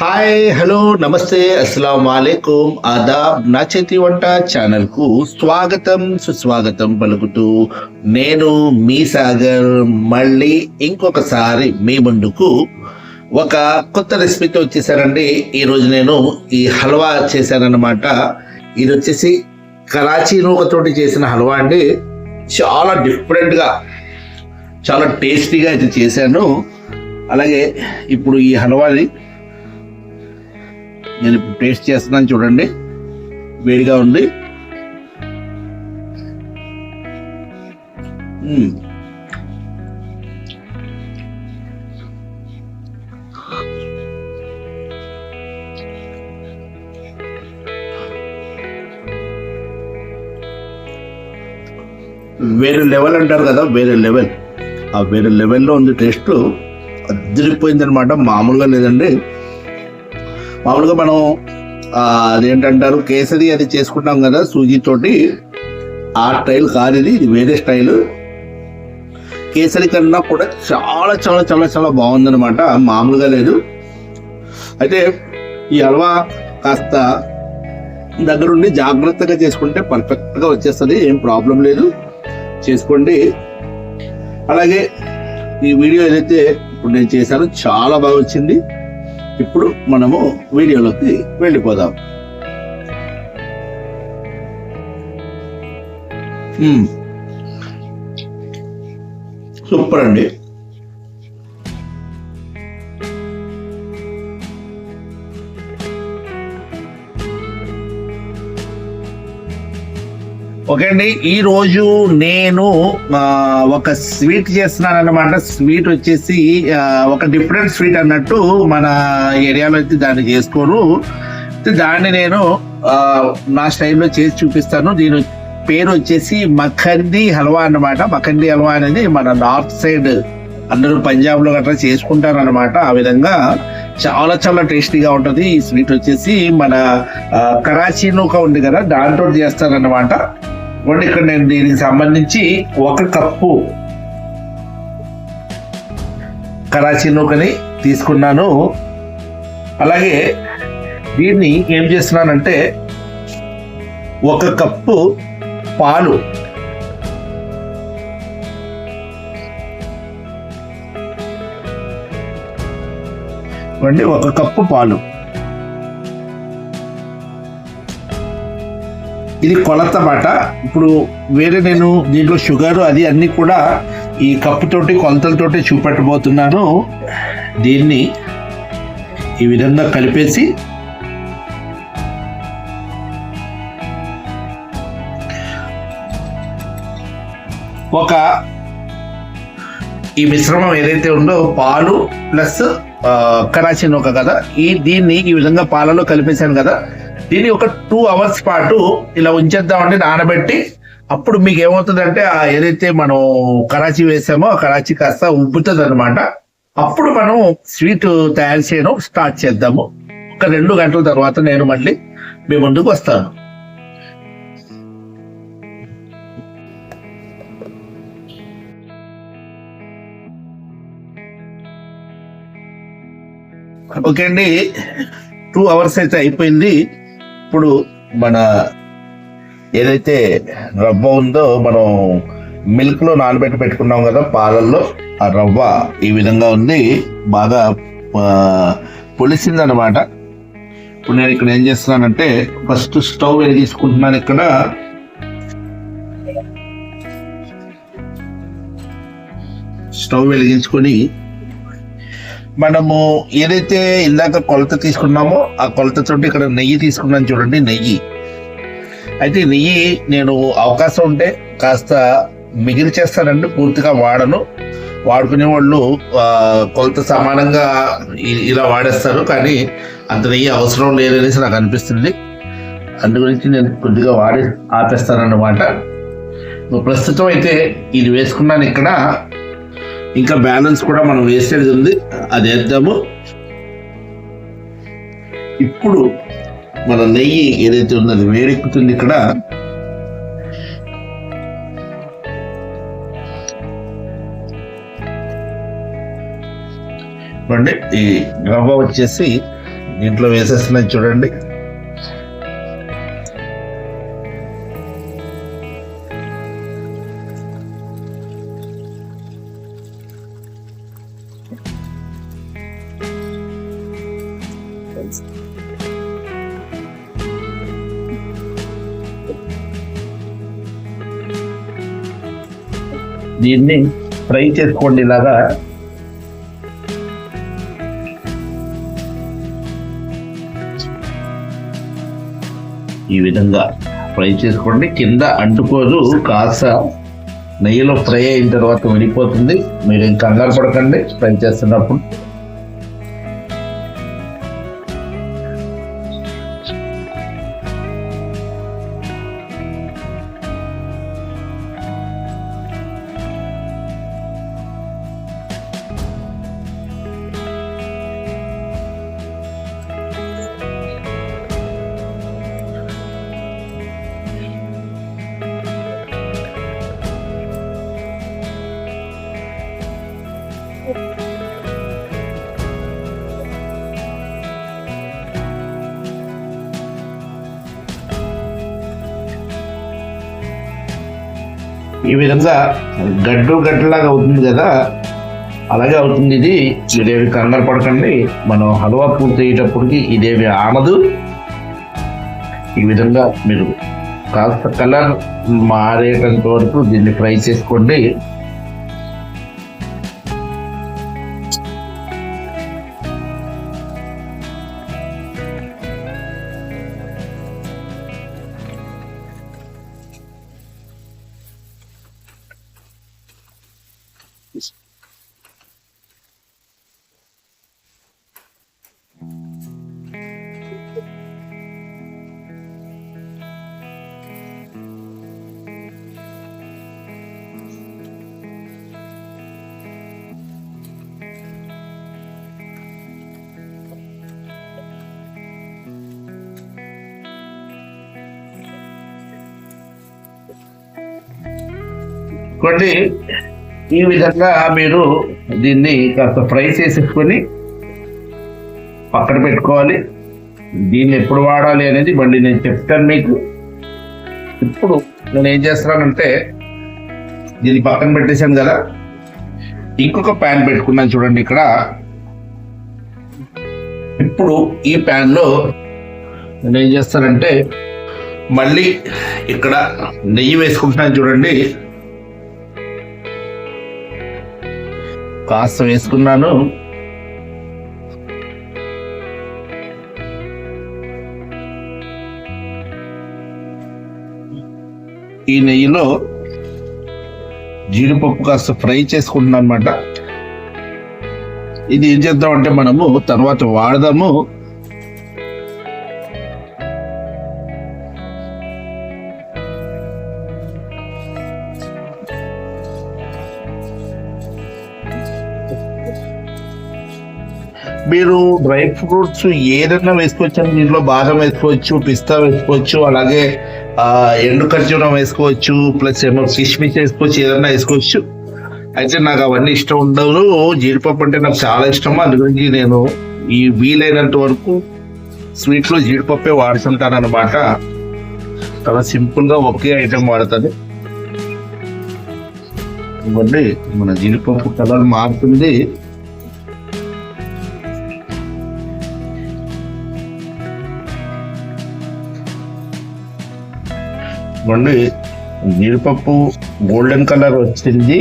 Hi hello నమస్తే అస్సలం వాలేకుం ఆదాబ్ నా చేతి వంట ఛానల్కు స్వాగతం సుస్వాగతం పలుకుతూ నేను మీ సాగర్ మళ్ళీ ఇంకొకసారి మీ ముందుకు ఒక కొత్త రెసిపీతో వచ్చేసానండి. ఈరోజు నేను ఈ హల్వా చేశానన్నమాట. ఇది వచ్చేసి కరాచీ నూకతోటి చేసిన హల్వా అండి. చాలా డిఫరెంట్గా చాలా టేస్టీగా అయితే చేశాను. అలాగే ఇప్పుడు ఈ హల్వాని నేను ఇప్పుడు టేస్ట్ చేస్తున్నాను చూడండి. వేడిగా ఉంది. వేరే లెవెల్ అంటారు కదా వేరే లెవెల్. ఆ వేరే లెవెల్లో ఉంది టేస్ట్. అదిరిపోయింది అనమాట మామూలుగా లేదండి. మామూలుగా మనం అదేంటంటారు కేసరి అది చేసుకుంటాం కదా సూజీతోటి ఆ స్టైల్ కాదు ఇది ఇది వేరే స్టైల్. కేసరి కన్నా కూడా చాలా చాలా చాలా చాలా బాగుందనమాట మామూలుగా లేదు. అయితే ఈ హల్వా కాస్త దగ్గరుండి జాగ్రత్తగా చేసుకుంటే పర్ఫెక్ట్గా వచ్చేస్తుంది ఏం ప్రాబ్లం లేదు. చేసుకోండి. అలాగే ఈ వీడియో ఏదైతే ఇప్పుడు నేను చేశాను చాలా బాగా వచ్చింది. ఇప్పుడు మనము వీడియోలోకి వెళ్ళిపోదాం. సూపర్ అండి. ఓకే అండి. ఈ రోజు నేను ఒక స్వీట్ చేస్తున్నాను అనమాట స్వీట్ వచ్చేసి ఒక డిఫరెంట్ స్వీట్ అన్నట్టు మన ఏరియాలో అయితే దాన్ని చేసుకోరు. దాన్ని నేను నా స్టైల్లో చేసి చూపిస్తాను. దీని పేరు వచ్చేసి మఖండి హల్వా అన్నమాట. మఖండి హల్వా అనేది మన నార్త్ సైడ్ అందరూ పంజాబ్లో గట్రా చేసుకుంటారు అనమాట ఆ విధంగా చాలా చాలా టేస్టీగా ఉంటుంది. ఈ స్వీట్ వచ్చేసి మన కరాచీ నూక ఉంది కదా దాంతో చేస్తారనమాట ఇవ్వండి ఇక్కడ నేను దీనికి సంబంధించి ఒక కప్పు కరాచీ నూకని తీసుకున్నాను. అలాగే దీన్ని ఏం చేస్తున్నానంటే ఒక కప్పు పాలు ఇవ్వండి ఒక కప్పు పాలు. ఇది కొలత మాట ఇప్పుడు వేరే నేను దీంట్లో షుగర్ అది అన్ని కూడా ఈ కప్పుతోటి కొలతలతోటి చూపెట్టబోతున్నాను. దీన్ని ఈ విధంగా కలిపేసి ఒక ఈ మిశ్రమం ఏదైతే ఉందో పాలు ప్లస్ కరాచీ నూక కదా. ఈ దీన్ని ఈ విధంగా పాలలో కలిపేశాను కదా. దీన్ని ఒక టూ అవర్స్ పాటు ఇలా ఉంచేద్దామండి నానబెట్టి అప్పుడు మీకు ఏమవుతుందంటే ఆ ఏదైతే మనం కరాచీ వేసామో ఆ కరాచీ కాస్త ఉబ్బుతుంది అనమాట అప్పుడు మనం స్వీట్ తయారు చేయడం స్టార్ట్ చేద్దాము. ఒక రెండు గంటల తర్వాత నేను మళ్ళీ మీ ముందుకు వస్తాను. ఓకే అండి. టూ అవర్స్ అయితే అయిపోయింది. ఇప్పుడు మన ఏదైతే రవ్వ ఉందో మనం మిల్క్లో నానబెట్టి పెట్టుకున్నాం కదా పాలల్లో ఆ రవ్వ ఈ విధంగా ఉంది. బాగా పొలిసింది అనమాట ఇప్పుడు నేను ఇక్కడ ఏం చేస్తున్నానంటే ఫస్ట్ స్టవ్ వెలిగించుకుంటున్నాను ఇక్కడ. స్టవ్ వెలిగించుకొని మనము ఏదైతే ఇందాక కొలత తీసుకున్నామో ఆ కొలతతోటి ఇక్కడ నెయ్యి తీసుకున్నాను చూడండి నెయ్యి. అయితే నెయ్యి నేను అవకాశం ఉంటే కాస్త మిగిలి చేస్తానండి పూర్తిగా వాడను. వాడుకునే వాళ్ళు కొలత సమానంగా ఇలా వాడేస్తారు కానీ అంత నెయ్యి అవసరం లేదనేసి నాకు అనిపిస్తుంది. అందు గురించి నేను కొద్దిగా వాడి ఆపేస్తానన్నమాట. ప్రస్తుతం అయితే ఇది వేసుకున్నాను ఇక్కడ. ఇంకా బ్యాలెన్స్ కూడా మనం వేసేది ఉంది. అది వేద్దాము. ఇప్పుడు మన నెయ్యి ఏదైతే ఉన్నది వేడెక్కుతుంది ఇక్కడ. చూడండి ఈ రవ్వ వచ్చేసి దీంట్లో వేసేస్తున్నాయి చూడండి. దీన్ని ఫ్రై చేసుకోండి ఇలాగా. ఈ విధంగా ఫ్రై చేసుకోండి. కింద అంటుకోదు కాస్త నెయ్యిలో ఫ్రై అయిన తర్వాత విడిపోతుంది మీరు ఇంకా కంగారు పడకండి. ఫ్రై చేస్తున్నప్పుడు ఈ విధంగా గడ్డు గడ్డలాగా అవుతుంది కదా? అలాగే అవుతుంది ఇది. ఇదేవి కంగారు పడకండి. మనం హల్వా పూర్తి అయ్యేటప్పటికి ఇదేవి ఆనదు. ఈ విధంగా మీరు కాస్త కలర్ మారేటంత వరకు దీన్ని ఫ్రై చేసుకోండి. కొన్ని ఈ విధంగా మీరు దీన్ని కాస్త ఫ్రై చేసేసుకొని పక్కన పెట్టుకోవాలి. దీన్ని ఎప్పుడు వాడాలి అనేది మళ్ళీ నేను చెప్తాను మీకు. ఇప్పుడు నేను ఏం చేస్తున్నానంటే దీన్ని పక్కన పెట్టేశాను కదా. ఇంకొక ప్యాన్ పెట్టుకున్నాను చూడండి ఇక్కడ. ఇప్పుడు ఈ ప్యాన్లో నేను ఏం చేస్తానంటే మళ్ళీ ఇక్కడ నెయ్యి వేసుకుంటున్నాను చూడండి. కాస్త వేసుకున్నాను. ఈ నెయ్యిలో జీడిపప్పు కాస్త ఫ్రై చేసుకుంటున్నాను అనమాట ఇది ఏం చేద్దాం అంటే మనము తర్వాత వాడదాము. మీరు డ్రై ఫ్రూట్స్ ఏదైనా వేసుకోవచ్చు దీంట్లో బాదం వేసుకోవచ్చు పిస్తా వేసుకోవచ్చు అలాగే ఎండు ఖర్జూరం వేసుకోవచ్చు ప్లస్ ఏమో కిష్మిష్ వేసుకోవచ్చు ఏదైనా వేసుకోవచ్చు. అయితే నాకు అవన్నీ ఇష్టం ఉండదు. జీడిపప్పు అంటే నాకు చాలా ఇష్టం. అందుగురించి నేను ఈ వీలైనంత వరకు స్వీట్లో జీడిపప్పే వాడుతుంటాను అనమాట చాలా సింపుల్గా ఒకే ఐటెం వాడుతుంది ఇవ్వండి మన జీడిపప్పు కలర్ మారుతుంది. ఇవ్వండి జీడిపప్పు గోల్డెన్ కలర్ వచ్చింది.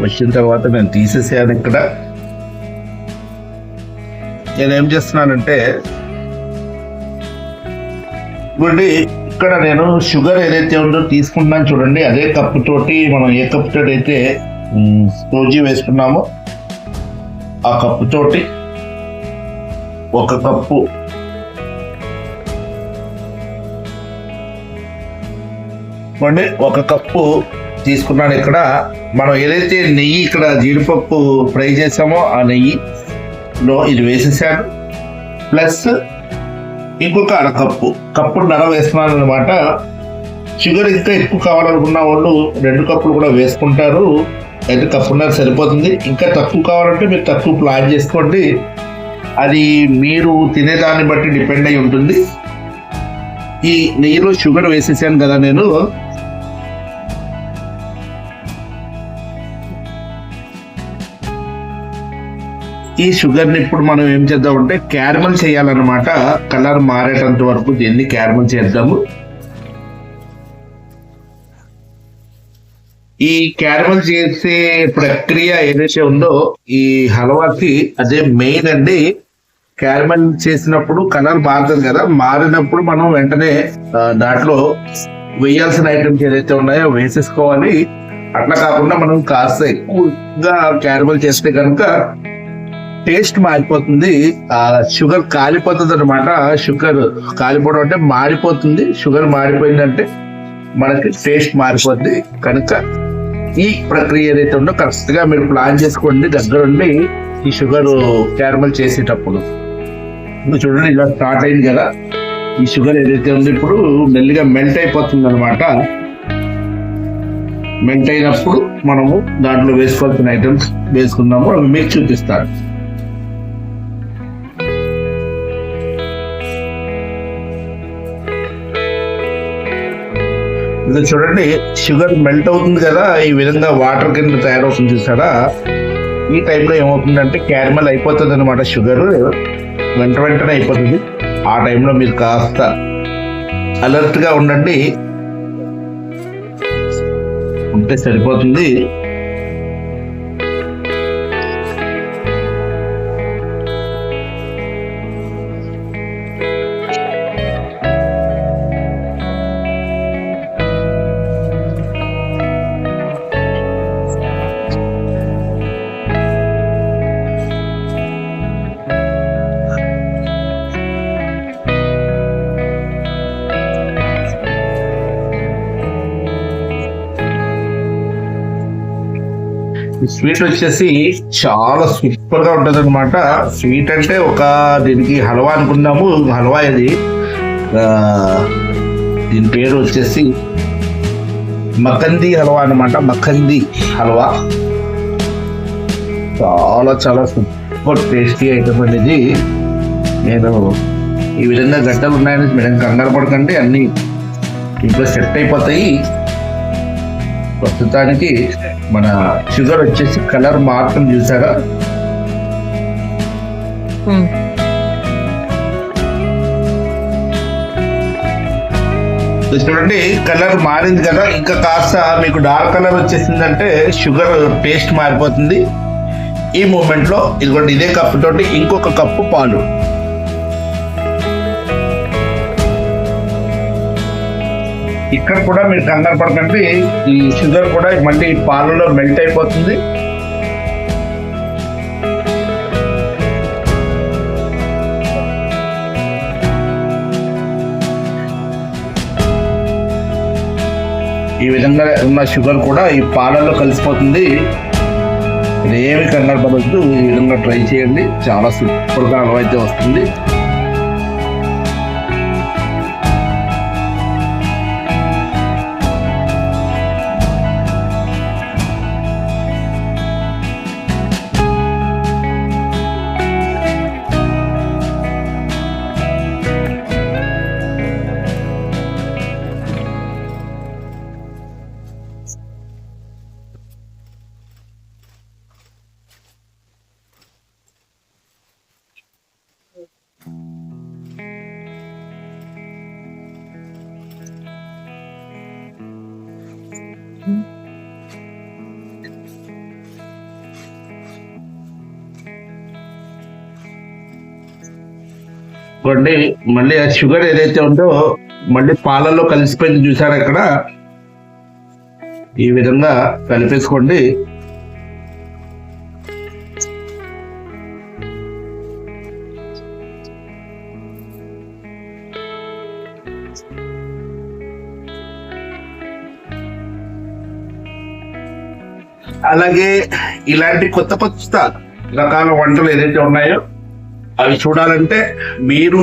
వచ్చిన తర్వాత నేను తీసేసాను ఇక్కడ. నేను ఏం చేస్తున్నానంటే ఇవ్వండి ఇక్కడ నేను షుగర్ ఏదైతే ఉందో తీసుకుంటున్నాను చూడండి. అదే కప్పు తోటి మనం ఏ కప్పు తోటి అయితే మ్, సూజీ వేసుకున్నామో ఆ కప్పు తోటి ఒక కప్పు ఇవ్వండి. ఒక కప్పు తీసుకున్నాను ఇక్కడ. మనం ఏదైతే నెయ్యి ఇక్కడ జీడిపప్పు ఫ్రై చేసామో ఆ నెయ్యిలో ఇది వేసేసాను ప్లస్ ఇంకొక అరకప్పు కప్పున్నర వేస్తున్నాను అనమాట షుగర్ ఇంకా ఎక్కువ కావాలనుకున్న వాళ్ళు రెండు కప్పులు కూడా వేసుకుంటారు. అయితే కప్పున్నర సరిపోతుంది. ఇంకా తక్కువ కావాలంటే మీరు తక్కువ ప్లాన్ చేసుకోండి. అది మీరు తినేదాన్ని బట్టి డిపెండ్ అయి ఉంటుంది. ఈ నెయ్యిలో షుగర్ వేసేసాను కదా నేను. ఈ షుగర్ని ఇప్పుడు మనం ఏం చేద్దామంటే క్యారమల్ చేయాలన్నమాట. కలర్ మారేటంత వరకు దీన్ని క్యారమల్ చేద్దాము. ఈ క్యారమల్ చేసే ప్రక్రియ ఏదైతే ఉందో ఈ హల్వాకి అదే మెయిన్ అండి. క్యారమల్ చేసినప్పుడు కలర్ మారుతుంది కదా మారినప్పుడు మనం వెంటనే దాంట్లో వేయాల్సిన ఐటమ్స్ ఏదైతే ఉన్నాయో వేసేసుకోవాలి. అట్లా కాకుండా మనం కాస్త ఎక్కువగా క్యారమల్ చేస్తే కనుక టేస్ట్ మారిపోతుంది. ఆ షుగర్ కాలిపోతుంది అనమాట షుగర్ కాలిపోవడం అంటే మారిపోతుంది. షుగర్ మారిపోయిందంటే మనకి టేస్ట్ మారిపోతుంది కనుక ఈ ప్రక్రియ ఏదైతే ఉందో కరెక్ట్గా మీరు ప్లాన్ చేసుకోండి. దగ్గరుండి ఈ షుగర్ క్యారమల్ చేసేటప్పుడు. చూడండి ఇలా స్టార్ట్ అయింది కదా. ఈ షుగర్ ఏదైతే ఉంది ఇప్పుడు మెల్లిగా మెల్ట్ అయిపోతుంది అనమాట మెల్ట్ అయినప్పుడు మనము దాంట్లో వేసుకోవాల్సిన ఐటమ్స్ వేసుకుందాము. అవి మీకు చూపిస్తాను. ఇది చూడండి షుగర్ మెల్ట్ అవుతుంది కదా ఈ విధంగా వాటర్ కింద తయారవుతుంది చూసారా? ఈ టైంలో ఏమవుతుందంటే క్యారమల్ అయిపోతుంది అనమాట షుగర్ వెంట వెంటనే అయిపోతుంది. ఆ టైంలో మీరు కాస్త అలర్ట్గా ఉండండి. ఉంటే సరిపోతుంది. ఈ స్వీట్ వచ్చేసి చాలా సూపర్గా ఉంటది అనమాట స్వీట్ అంటే ఒక దీనికి హల్వా అనుకున్నాము హల్వా ఇది. దీని పేరు వచ్చేసి మకంది హల్వా అనమాట మకంది హల్వా. చాలా చాలా సూపర్ టేస్టీ ఐటమ్ అనేది. నేను ఈ విధంగా గడ్డలు ఉన్నాయని మీరు కంగారు పడకండి. అన్ని ఇంట్లో సెట్ అయిపోతాయి. ప్రస్తుతానికి మన షుగర్ వచ్చేసి కలర్ మార్పును చూసారా? చూడండి కలర్ మారింది కదా. ఇంకా కాస్త మీకు డార్క్ కలర్ వచ్చేసిందంటే షుగర్ టేస్ట్ మారిపోతుంది. ఈ మూమెంట్లో ఇదిగోండి ఇదే కప్పు తోటి ఇంకొక కప్పు పాలు. ఇక్కడ కూడా మీరు కంగారు పడకండి. ఈ షుగర్ కూడా మళ్ళీ పాలలో మెల్ట్ అయిపోతుంది. ఈ విధంగా ఉన్న షుగర్ కూడా ఈ పాలలో కలిసిపోతుంది. ఏమి కంగారు పడవద్దు. ఈ విధంగా ట్రై చేయండి. చాలా సూపర్గా హల్వా అయితే వస్తుంది. చూడండి మళ్ళీ ఆ షుగర్ ఏదైతే ఉందో మళ్ళీ పాలలో కలిసిపోయింది చూసారా ఇక్కడ? ఈ విధంగా కలిపేసుకోండి. అలాగే ఇలాంటి కొత్త కొత్త రకాల వంటలు ఏదైతే ఉన్నాయో అవి చూడాలంటే మీరు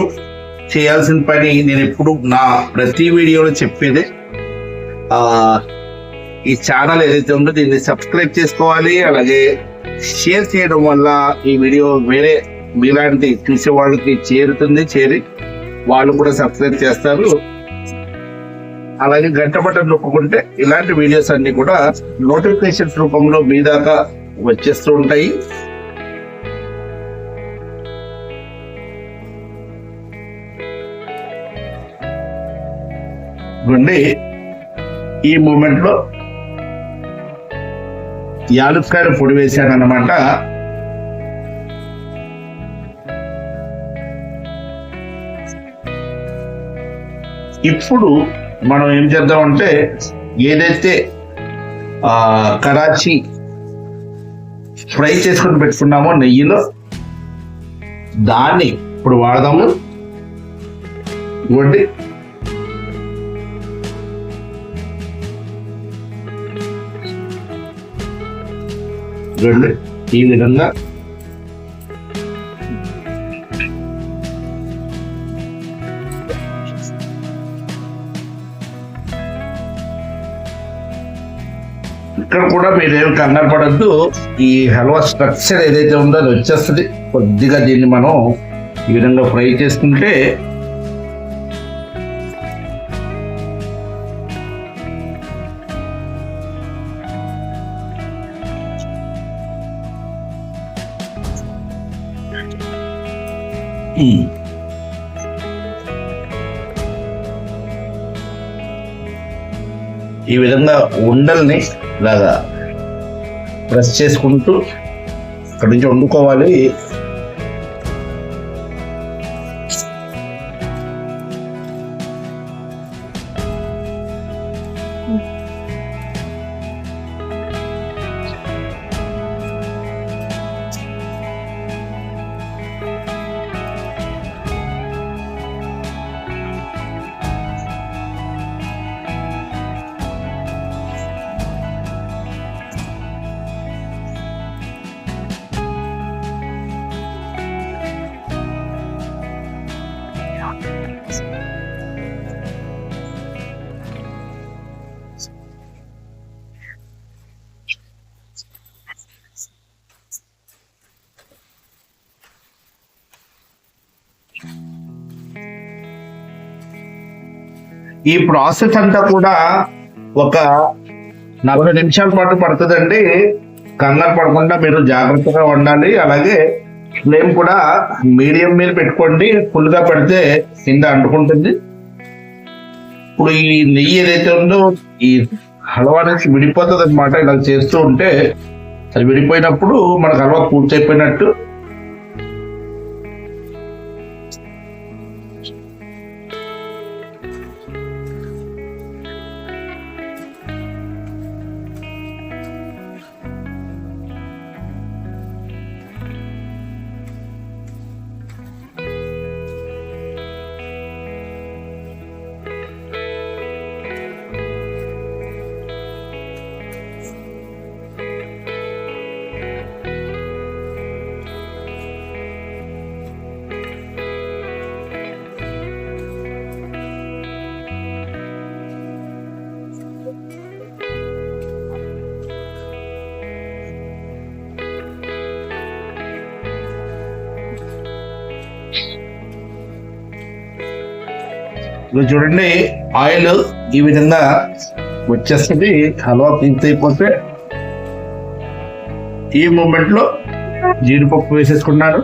చేయాల్సిన పని నేను ఎప్పుడు నా ప్రతి వీడియోలో చెప్పేదే. ఈ ఛానల్ ఏదైతే ఉందో దీన్ని సబ్స్క్రైబ్ చేసుకోవాలి. అలాగే షేర్ చేయడం వల్ల ఈ వీడియో వేరే మీలాంటి చూసే వాళ్ళకి చేరుతుంది చేరి వాళ్ళు కూడా సబ్స్క్రైబ్ చేస్తారు. అలాగే గంట బటన్ నొక్కుకుంటే ఇలాంటి వీడియోస్ అన్ని కూడా నోటిఫికేషన్స్ రూపంలో మీ దాకా వచ్చేస్తూ ఉంటాయి. గుండి ఈ మూమెంట్లో యాలుక్కాయలు పొడి వేశానన్నమాట. ఇప్పుడు మనం ఏం చేద్దామంటే ఏదైతే కరాచీ ఫ్రై చేసుకొని పెట్టుకున్నామో నెయ్యిలో దాన్ని ఇప్పుడు వాడదాము. ఇవ్వండి రెండు. ఈ విధంగా. ఇక్కడ కూడా మీరేం కంగారు పడద్దు ఈ హల్వా స్ట్రక్చర్ ఏదైతే ఉందో అది వచ్చేస్తుంది. కొద్దిగా దీన్ని మనం ఈ విధంగా ఫ్రై చేసుకుంటే ఈ విధంగా ఉండల్ని ఇలాగా ప్రెస్ చేసుకుంటూ అక్కడి నుంచి వండుకోవాలి. ఈ ప్రాసెస్ అంతా కూడా ఒక నలభై నిమిషాల పాటు పడుతుందండి. కంగారు పడకుండా మీరు జాగ్రత్తగా ఉండాలి. అలాగే ఫ్లేమ్ కూడా మీడియం మీద పెట్టుకోండి. ఫుల్గా పెడితే కింద అంటుకుంటుంది. ఇప్పుడు ఈ నెయ్యి ఏదైతే ఉందో ఈ హల్వా నుంచి విడిపోతుంది అనమాట ఇలా చేస్తూ ఉంటే అది విడిపోయినప్పుడు మనకు హల్వా పూర్తయిపోయినట్టు ఇది చూడండి ఆయిల్ ఈ విధంగా వచ్చేస్తుంది. హల్వా పింక్ అయిపోతే ఈ మూమెంట్లో జీడిపప్పు వేసేసుకున్నాను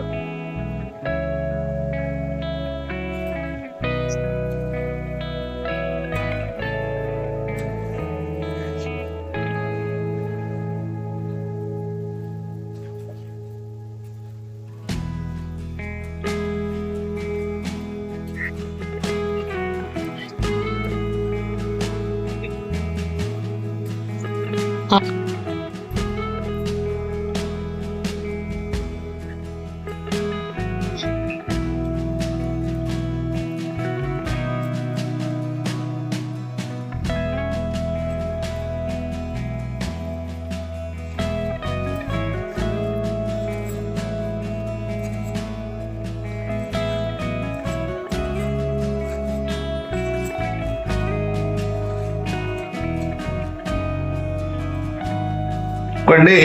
అనుకోండి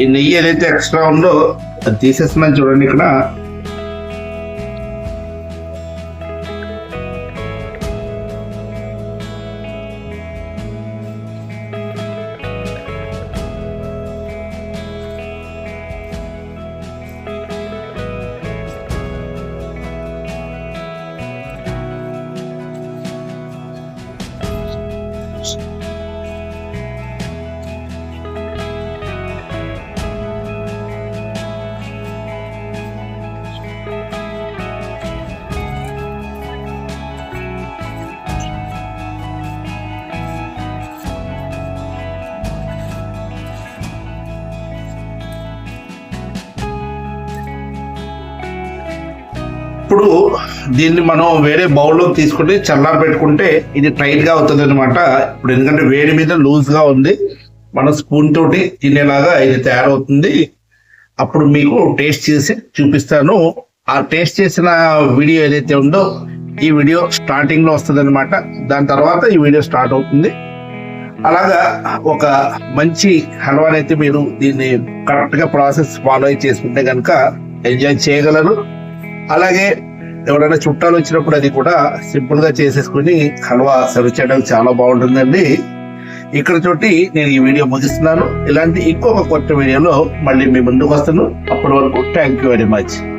ఈ నెయ్యి ఏదైతే ఎక్స్ట్రా ఉందో అది తీసేస్తున్నాను చూడండి ఇక్కడ. దీన్ని మనం వేరే బౌల్లో తీసుకుంటే చల్లార పెట్టుకుంటే ఇది టైట్గా అవుతుంది అనమాట ఇప్పుడు ఎందుకంటే వేడి మీద లూజ్గా ఉంది. మన స్పూన్ తోటి తినేలాగా ఇది తయారవుతుంది. అప్పుడు మీకు టేస్ట్ చేసి చూపిస్తాను. ఆ టేస్ట్ చేసిన వీడియో ఏదైతే ఉందో ఈ వీడియో స్టార్టింగ్లో వస్తుంది అనమాట దాని తర్వాత ఈ వీడియో స్టార్ట్ అవుతుంది. అలాగా ఒక మంచి హల్వానైతే మీరు దీన్ని కరెక్ట్గా ప్రాసెస్ ఫాలో అయి చేసుకుంటే కనుక ఎంజాయ్ చేయగలరు. అలాగే ఎవరైనా చుట్టాలు వచ్చినప్పుడు అది కూడా సింపుల్గా చేసేసుకుని హల్వా సర్వ్ చేయడం చాలా బాగుంటుందండి. ఇక్కడ చోటి నేను ఈ వీడియో ముగిస్తున్నాను. ఇలాంటి ఇంకొక కొత్త వీడియోలో మళ్ళీ మీ ముందుకు వస్తాను. అప్పటి వరకు థ్యాంక్ యూ వెరీ మచ్.